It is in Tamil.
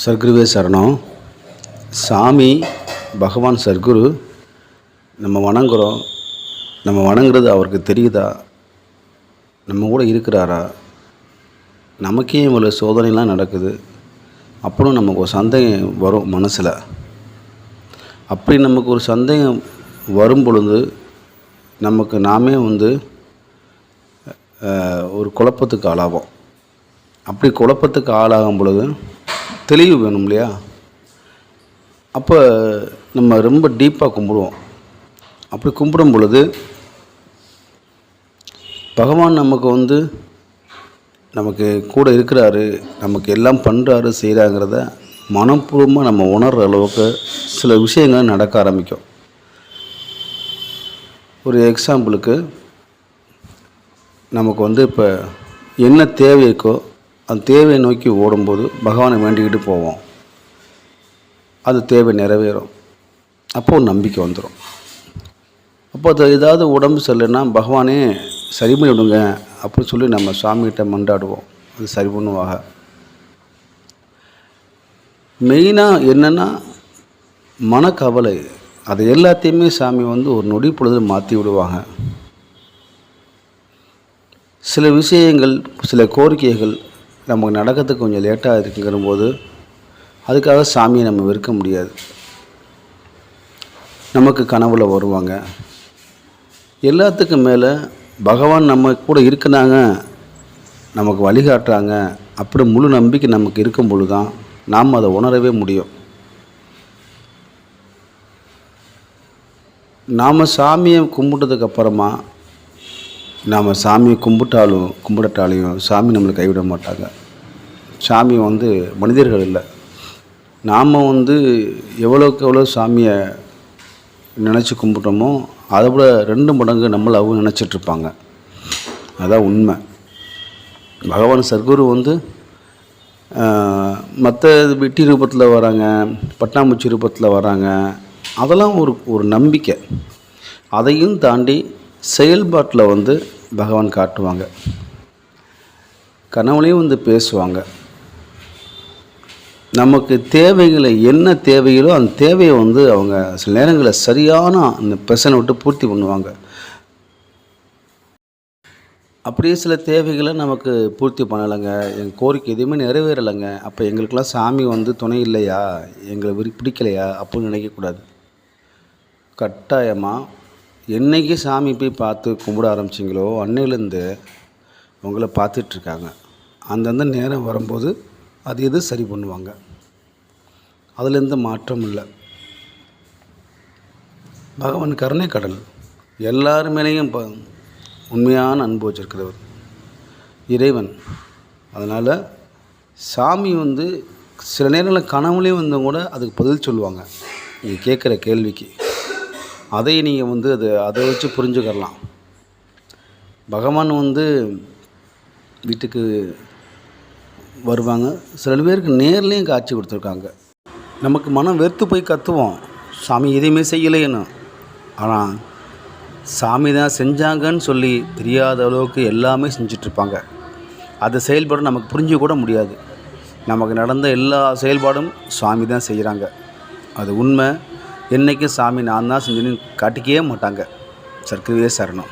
சர்க்குருவே சரணம். சாமி பகவான் சர்க்குரு நம்ம வணங்குகிறோம் நம்ம வணங்குறது அவருக்கு தெரியுதா? நம்ம கூட இருக்கிறாரா? நமக்கே இவ்வளோ சோதனைலாம் நடக்குது. அப்புறம் நமக்கு ஒரு சந்தேகம் வரும் மனசில். அப்படி நமக்கு ஒரு சந்தேகம் வரும் பொழுது நமக்கு நாமே வந்து ஒரு குழப்பத்துக்கு ஆளாவோம். அப்படி குழப்பத்துக்கு ஆளாகும் பொழுது தெளிவு வேணும் இல்லையா? அப்போ நம்ம ரொம்ப டீப்பாக கும்பிடுவோம். அப்படி கும்பிடும் பொழுது பகவான் நமக்கு வந்து நமக்கு கூட இருக்கிறாரு நமக்கு எல்லாம் பண்ணுறாரு செய்கிறாங்கிறத மனப்பூர்வமாக நம்ம உணர்கிற அளவுக்கு சில விஷயங்கள் நடக்க ஆரம்பிக்கும். ஒரு எக்ஸாம்பிளுக்கு நமக்கு வந்து இப்போ என்ன தேவை இருக்கோ அந்த தேவையை நோக்கி ஓடும்போது பகவானை வேண்டிக்கிட்டு போவோம். அது தேவை நிறைவேறும். அப்போ ஒரு நம்பிக்கை வந்துடும் அப்போ அது ஏதாவது உடம்பு சரியில்லைன்னா பகவானே சரி பண்ணி விடுங்க அப்படின்னு சொல்லி நம்ம சாமிகிட்ட மண்டாடுவோம் அது சரி பண்ணுவாங்க. மெயினாக என்னென்னா மனக்கவலை. அது எல்லாத்தையுமே சாமி வந்து ஒரு நொடி பொழுது மாற்றி விடுவாங்க. சில விஷயங்கள் சில கோரிக்கைகள் நமக்கு நடக்கிறதுக்கு கொஞ்சம் லேட்டாக இருக்குங்கிற போது அதுக்காக சாமியை நம்ம வெறுக்க முடியாது. நமக்கு கனவுல வருவாங்க. எல்லாத்துக்கும் மேலே பகவான் நம்ம கூட இருக்கிறாங்க நமக்கு வழிகாட்டுறாங்க அப்படி முழு நம்பிக்கை நமக்கு இருக்கும் பொழுது தான் நாம் அதை உணரவே முடியும். நாம் சாமியை கும்பிட்டதுக்கு அப்புறமா நாம் சாமியை கும்பிட்டாலும் கும்பிடட்டாலையும் சாமி நம்மளை கைவிட மாட்டாங்க. சாமி வந்து மனிதர்கள் இல்லை. நாம் வந்து எவ்வளோக்கு எவ்வளோ சாமியை நினச்சி கும்பிட்டோமோ அதை விட ரெண்டு மடங்கு நம்மளை அவங்க நினச்சிட்ருப்பாங்க. அதான் உண்மை. பகவான் சர்க்குரு வந்து மற்ற வெட்டி ரூபத்தில் வராங்க பட்டாம்பூச்சி ரூபத்தில் வராங்க அதெல்லாம் ஒரு ஒரு நம்பிக்கை. அதையும் தாண்டி செயல்பாட்டில் வந்து பகவான் காட்டுவாங்க. கனவுலையும் வந்து பேசுவாங்க. நமக்கு தேவைகளை என்ன தேவைகளோ அந்த தேவையை வந்து அவங்க சில நேரங்களில் சரியான அந்த பிரசனை விட்டு பூர்த்தி பண்ணுவாங்க. அப்படியே சில தேவைகளை நமக்கு பூர்த்தி பண்ணலைங்க. எங்கள் கோரிக்கை எதுவுமே நிறைவேறலைங்க. அப்போ எங்களுக்கெல்லாம் சாமி வந்து துணை இல்லையா? எங்களை விரு பிடிக்கலையா? அப்படின்னு நினைக்கக்கூடாது. கட்டாயமாக என்னைக்கு சாமி போய் பார்த்து கும்பிட ஆரம்பிச்சிங்களோ அன்னையிலேருந்து உங்களை பார்த்துட்ருக்காங்க. அந்தந்த நேரம் வரும்போது அது எது சரி பண்ணுவாங்க? அதில் எந்த மாற்றம் இல்லை. பகவான் கருணை கடல். எல்லார் மேலேயும் ப உண்மையான அன்பு வச்சிருக்கிறவர். இறைவன். அதனால் சாமி வந்து சில நேரங்களில் கனவுலேயும் வந்து கூட அதுக்கு பதில் சொல்லுவாங்க. நீங்கள் கேட்குற கேள்விக்கு. அதை நீங்கள் வந்து அதை அதை வச்சு புரிஞ்சுக்கலாம் பகவான் வந்து வீட்டுக்கு வருவாங்க. சில பேருக்கு நேர்லேயும் காட்சி கொடுத்துருக்காங்க. நமக்கு மனம் வெறுத்து போய் கத்துவோம். சாமி எதையுமே செய்யலைன்னு. ஆனால் சாமி தான் செஞ்சாங்கன்னு சொல்லி தெரியாத அளவுக்கு எல்லாமே செஞ்சிட்ருப்பாங்க. அது செயல்பட நமக்கு புரிஞ்சு கூட முடியாது. நமக்கு நடந்த எல்லா செயல்பாடும் சாமி தான் செய்கிறாங்க அது உண்மை. என்றைக்கும் சாமி நான் தான் செஞ்சேன்னு காட்டிக்கவே மாட்டாங்க. சர்க்கரையே சரணம்.